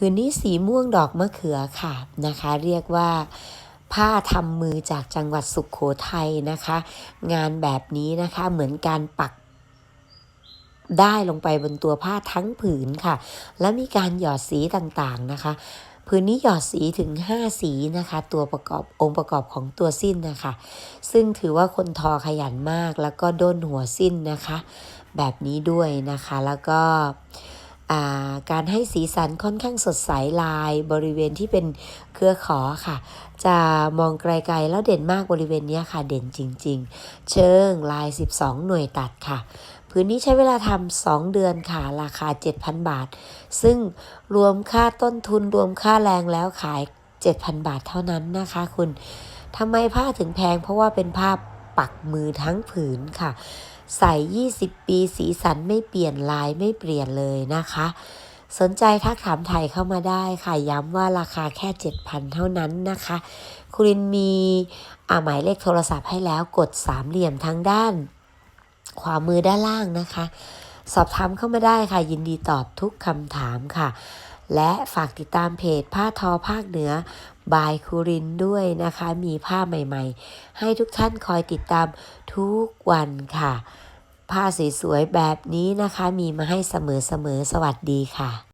พื้นนี้สีม่วงดอกมะเขือค่ะนะคะ เรียกว่าผ้าทำมือจากจังหวัดสุขโขทัยนะคะ งานแบบนี้นะคะเหมือนการปักได้ลงไปบนตัวผ้าทั้งผืนค่ะ และมีการหยอดสีต่างๆนะคะพื้นนี้หยอดสีถึง 5 สีนะคะ ตัวประกอบองค์ประกอบของตัวสิ้นนะคะ ซึ่งถือว่าคนทอขยันมากแล้วก็ด้นหัวสิ้นนะคะ แบบนี้ด้วยนะคะแล้วก็ การให้สีสันค่อนข้างสดใสลายบริเวณที่เป็นเครือขอค่ะ จะมองไกลๆแล้วเด่นมากบริเวณนี้ค่ะ เด่นจริง ๆ เชิงลาย 12 หน่วยตัดค่ะ พื้นนี้ใช้เวลาทำ2เดือนค่ะ ราคา 7,000 บาท ซึ่งรวมค่าต้นทุนรวมค่าแรงแล้วขาย 7,000 บาทเท่านั้นนะคะคุณทำไมผ้าถึงแพงเพราะว่าเป็นผ้าปักมือทั้งผืนค่ะ ใส่ 20 ปี สีสันไม่เปลี่ยนลายไม่เปลี่ยนเลยนะคะ สนใจทักถามไทยเข้ามาได้ค่ะ ย้ำว่าราคาแค่ 7,000 เท่านั้นนะคะ คุณรินมีอาหมายเลขโทรศัพท์ให้แล้วกดสามเหลี่ยมทางด้าน ขวามือด้านล่างนะคะ สอบถามเข้ามาได้ค่ะ ยินดีตอบทุกคำถามค่ะ และฝากติดตามเพจผ้าทอภาคเหนือ บายคูรินด้วยนะคะ มีผ้าใหม่ๆ ให้ทุกท่านคอยติดตามทุกวันค่ะ ผ้าสวยๆแบบนี้นะคะ มีมาให้เสมอๆสวัสดีค่ะ